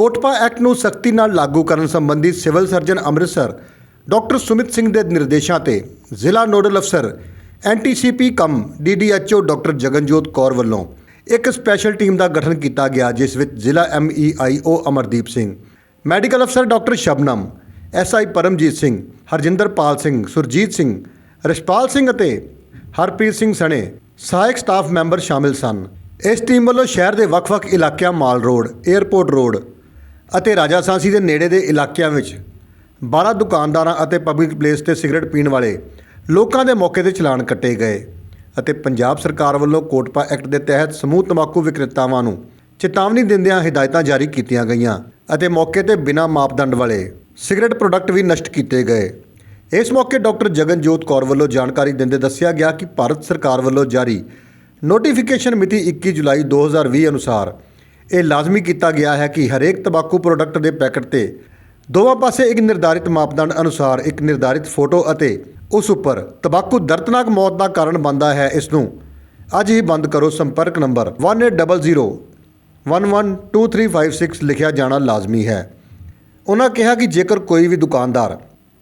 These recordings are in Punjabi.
ਕੋਟਪਾ ਐਕਟ ਨੂੰ ਸਖਤੀ ਨਾਲ ਲਾਗੂ ਕਰਨ ਸੰਬੰਧੀ civil surgeon Amritsar, doctor Sumit Singh ਦੇ ਨਿਰਦੇਸ਼ਾਂ ਤੇ ਜ਼ਿਲ੍ਹਾ ਨੋਡਲ ਅਫਸਰ, ਐਨਟੀਸੀਪੀ ਕਮ ਡੀਡੀਐਚਓ ਡਾਕਟਰ ਜਗਨਜੋਤ ਕੌਰ ਵੱਲੋਂ ਇੱਕ ਸਪੈਸ਼ਲ ਟੀਮ ਦਾ ਗਠਨ ਕੀਤਾ ਗਿਆ, ਜਿਸ ਵਿੱਚ ਜ਼ਿਲ੍ਹਾ ਐਮਈਆਈਓ ਅਮਰਦੀਪ ਸਿੰਘ, ਮੈਡੀਕਲ ਅਫਸਰ ਡਾਕਟਰ ਸ਼ਬਨਮ ਐਸਆਈ ਪਰਮਜੀਤ ਸਿੰਘ ਹਰਜਿੰਦਰਪਾਲ ਸਿੰਘ, ਸੁਰਜੀਤ ਸਿੰਘ, ਰਿਸ਼ਪਾਲ ਸਿੰਘ ਅਤੇ ਹਰਪ੍ਰੀਤ ਸਿੰਘ ਸਣੇ ਸਹਾਇਕ ਸਟਾਫ ਮੈਂਬਰ ਸ਼ਾਮਿਲ ਸਨ। ਇਸ ਟੀਮ ਵੱਲੋਂ ਸ਼ਹਿਰ ਦੇ ਵੱਖ-ਵੱਖ ਇਲਾਕਿਆਂ ਮਾਲ ਰੋਡ 에ਅਰਪੋਰਟ ਰੋਡ ਅਤੇ ਰਾਜਾਸਾਂਸੀ ਦੇ ਨੇੜੇ ਦੇ ਇਲਾਕਿਆਂ ਵਿੱਚ 12 ਦੁਕਾਨਦਾਰਾਂ ਅਤੇ ਪਬਲਿਕ ਪਲੇਸ ਤੇ ਸਿਗਰਟ ਪੀਣ ਵਾਲੇ ਲੋਕਾਂ ਦੇ ਮੌਕੇ ਤੇ ਚਲਾਨ ਕੱਟੇ ਗਏ ਅਤੇ ਪੰਜਾਬ ਸਰਕਾਰ ਵੱਲੋਂ ਕੋਟਪਾ ਐਕਟ ਦੇ ਤਹਿਤ ਸਮੂਹ ਤੰਬਾਕੂ ਵਿਕਰੇਤਾਵਾਂ ਨੂੰ ਚੇਤਾਵਨੀ ਦਿੰਦਿਆਂ ਹਦਾਇਤਾਂ ਜਾਰੀ ਕੀਤੀਆਂ ਗਈਆਂ ਅਤੇ ਮੌਕੇ ਤੇ ਬਿਨਾਂ ਮਾਪਦੰਡ ਵਾਲੇ ਸਿਗਰਟ ਪ੍ਰੋਡਕਟ ਵੀ ਨਸ਼ਟ ਕੀਤੇ ਗਏ। ਇਸ ਮੌਕੇ ਡਾਕਟਰ ਜਗਨਜੋਤ ਕੌਰ ਵੱਲੋਂ ਜਾਣਕਾਰੀ ਦਿੰਦੇ ਦੱਸਿਆ ਗਿਆ ਕਿ ਭਾਰਤ ਸਰਕਾਰ ਵੱਲੋਂ ਜਾਰੀ ਨੋਟੀਫਿਕੇਸ਼ਨ ਮਿਤੀ 21 ਜੁਲਾਈ 2020 ਅਨੁਸਾਰ ਇਹ ਲਾਜ਼ਮੀ ਕੀਤਾ ਗਿਆ ਹੈ ਕਿ ਹਰੇਕ ਤੰਬਾਕੂ ਪ੍ਰੋਡਕਟ ਦੇ ਪੈਕਟ ਤੇ ਦੋਵਾਂ ਪਾਸੇ ਇੱਕ ਨਿਰਧਾਰਿਤ ਮਾਪਦੰਡ ਅਨੁਸਾਰ ਇੱਕ ਨਿਰਧਾਰਿਤ ਫੋਟੋ ਅਤੇ ਉਸ ਉੱਪਰ ਤੰਬਾਕੂ ਦਰਦਨਾਕ ਮੌਤ ਦਾ ਕਾਰਨ ਬਣਦਾ ਹੈ, ਇਸ ਨੂੰ ਅੱਜ ਹੀ ਬੰਦ ਕਰੋ। ਸੰਪਰਕ ਨੰਬਰ 1800 112356 ਲਿਖਿਆ ਜਾਣਾ ਲਾਜ਼ਮੀ ਹੈ। ਉਹਨਾਂ ਕਿਹਾ ਕਿ ਜੇਕਰ ਕੋਈ ਵੀ ਦੁਕਾਨਦਾਰ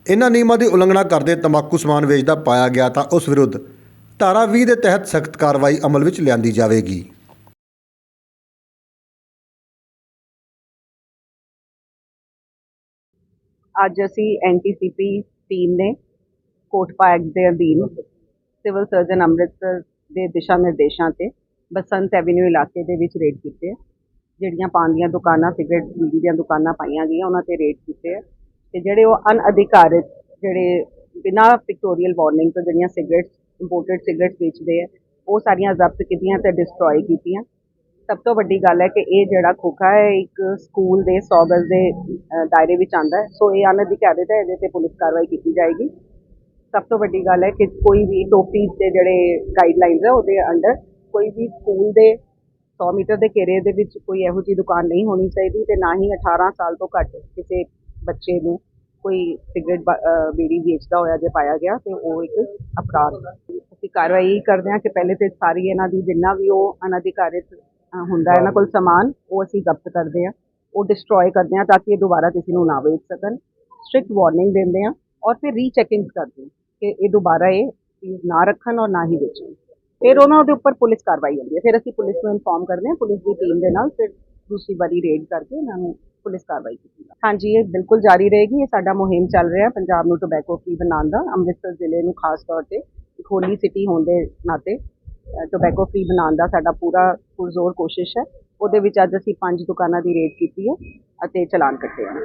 ਇਹਨਾਂ ਨਿਯਮਾਂ ਦੀ ਉਲੰਘਣਾ ਕਰਦੇ ਤੰਬਾਕੂ ਸਮਾਨ ਵੇਚਦਾ ਪਾਇਆ ਗਿਆ ਤਾਂ ਉਸ ਵਿਰੁੱਧ ਧਾਰਾ 20 ਦੇ ਤਹਿਤ ਸਖਤ ਕਾਰਵਾਈ ਅਮਲ ਵਿੱਚ ਲਿਆਂਦੀ ਜਾਵੇਗੀ। ਅੱਜ ਅਸੀਂ ਐਨਟੀਸੀਪੀ ਟੀਮ ਨੇ ਕੋਟਪਾ ਐਕਟ ਦੇ ਅਧੀਨ ਸਿਵਲ ਸਰਜਨ ਅੰਮ੍ਰਿਤਸਰ ਦੇ ਦਿਸ਼ਾ ਨਿਰਦੇਸ਼ਾਂ ਤੇ ਬਸੰਤ ਐਵੀਨਿਊ ਇਲਾਕੇ ਦੇ ਵਿੱਚ ਰੇਡ ਕੀਤੇ ਆ, ਜਿਹੜੀਆਂ ਪਾਨ ਦੀਆਂ ਦੁਕਾਨਾਂ ਸਿਗਰਟ ਬੀੜੀ ਦੀਆਂ ਦੁਕਾਨਾਂ ਪਾਈਆਂ ਗਈਆਂ, ਉਹਨਾਂ ਤੇ ਰੇਡ ਕੀਤੇ ਆ ਤੇ ਜਿਹੜੇ ਉਹ ਅਨਅਧਿਕਾਰਿਤ, ਜਿਹੜੇ ਬਿਨਾਂ ਪਿਕਟੋਰੀਅਲ ਵਾਰਨਿੰਗ ਤੋਂ ਜਿਹੜੀਆਂ ਸਿਗਰਟਸ ਇੰਪੋਰਟਡ ਸਿਗਰਟਸ ਵੇਚਦੇ ਆ, ਉਹ ਸਾਰੀਆਂ ਜ਼ਬਤ ਕੀਤੀਆਂ ਤੇ ਡਿਸਟਰੋਏ ਕੀਤੀਆਂ। ਸਭ ਤੋਂ ਵੱਡੀ ਗੱਲ ਹੈ ਕਿ ਇਹ ਜਿਹੜਾ ਖੋਖਾ ਹੈ, ਇੱਕ ਸਕੂਲ ਦੇ 100 ਗਜ਼ ਦੇ ਦਾਇਰੇ ਵਿੱਚ ਆਂਦਾ ਸੋ ਇਹ ਅਨਅਧਿਕਾਰਿਤ ਹੈ, ਇਹਦੇ ਤੇ ਪੁਲਿਸ ਕਾਰਵਾਈ ਕੀਤੀ ਜਾਏਗੀ। ਸਭ ਤੋਂ ਵੱਡੀ ਗੱਲ ਹੈ ਕਿ ਕੋਈ ਵੀ ਟੋਪੀ ਦੇ ਜਿਹੜੇ ਗਾਈਡਲਾਈਨਸ ਹੈ, ਉਹਦੇ ਅੰਡਰ ਕੋਈ ਵੀ ਸਕੂਲ ਦੇ 100 ਮੀਟਰ ਦੇ ਘੇਰੇ ਦੇ ਵਿੱਚ ਕੋਈ ਇਹੋ ਜਿਹੀ ਦੁਕਾਨ ਨਹੀਂ ਹੋਣੀ ਚਾਹੀਦੀ ਤੇ ਨਾ ਹੀ 18 ਸਾਲ ਤੋਂ ਘੱਟ ਕਿਸੇ ਬੱਚੇ ਨੂੰ ਕੋਈ ਸਿਗਰਟ ਬੀੜੀ ਵੇਚਦਾ ਹੋਇਆ ਜੇ ਪਾਇਆ ਗਿਆ ਤੇ ਉਹ ਇੱਕ ਅਪਰਾਧ ਅਸੀਂ ਕਾਰਵਾਈ ਇਹ ਕਰਦੇ ਹਾਂ ਕਿ ਪਹਿਲੇ ਤੇ ਸਾਰੀ ਇਹਨਾਂ ਦੀ ਜਿੰਨਾ ਵੀ ਉਹ ਅਨਅਧਿਕਾਰਿਤ ਹੁੰਦਾ ਇਹਨਾਂ ਕੋਲ ਸਮਾਨ, ਉਹ ਅਸੀਂ ਜ਼ਬਤ ਕਰਦੇ ਹਾਂ, ਉਹ ਡਿਸਟਰੋਏ ਕਰਦੇ ਹਾਂ ਤਾਂ ਕਿ ਇਹ ਦੁਬਾਰਾ ਕਿਸੇ ਨੂੰ ਨਾ ਵੇਚ ਸਕਣ। ਸਟ੍ਰਿਕਟ ਵਾਰਨਿੰਗ ਦਿੰਦੇ ਹਾਂ ਔਰ ਫਿਰ ਰੀਚੈਕਿੰਗ ਕਰਦੇ ਹਾਂ ਕਿ ਇਹ ਦੁਬਾਰਾ ਇਹ ਚੀਜ਼ ਨਾ ਰੱਖਣ ਔਰ ਨਾ ਹੀ ਵੇਚਣ। ਫਿਰ ਉਹਨਾਂ ਦੇ ਉੱਪਰ ਪੁਲਿਸ ਕਾਰਵਾਈ ਹੁੰਦੀ ਹੈ। ਫਿਰ ਅਸੀਂ ਪੁਲਿਸ ਨੂੰ ਇਨਫੋਰਮ ਕਰਦੇ ਹਾਂ, ਪੁਲਿਸ ਦੀ ਟੀਮ ਦੇ ਨਾਲ ਫਿਰ ਦੂਸਰੀ ਵਾਰੀ ਰੇਡ ਕਰਕੇ ਇਹਨਾਂ ਨੂੰ ਪੁਲਿਸ ਕਾਰਵਾਈ ਕੀਤੀ ਹਾਂਜੀ, ਇਹ ਬਿਲਕੁਲ ਜਾਰੀ ਰਹੇਗੀ। ਇਹ ਸਾਡਾ ਮੁਹਿੰਮ ਚੱਲ ਰਿਹਾ ਪੰਜਾਬ ਨੂੰ ਟੋਬੈਕੋ ਫ੍ਰੀ ਬਣਾਉਣ ਦਾ। ਅੰਮ੍ਰਿਤਸਰ ਜ਼ਿਲ੍ਹੇ ਨੂੰ ਖਾਸ ਤੌਰ ਤੇ ਇੱਕ ਹੋਲੀ ਸਿਟੀ ਹੋਣ ਦੇ ਨਾਤੇ ਟੋਬੈਕੋ ਫ੍ਰੀ ਬਣਾਉਣ ਦਾ ਸਾਡਾ ਪੂਰਾ ਪੁਰਜ਼ੋਰ ਕੋਸ਼ਿਸ਼ ਹੈ। ਉਹਦੇ ਵਿੱਚ ਅੱਜ ਅਸੀਂ ਪੰਜ ਦੁਕਾਨਾਂ ਦੀ ਰੇਡ ਕੀਤੀ ਹੈ ਅਤੇ ਚਲਾਨ ਕੱਟੇ ਹਨ।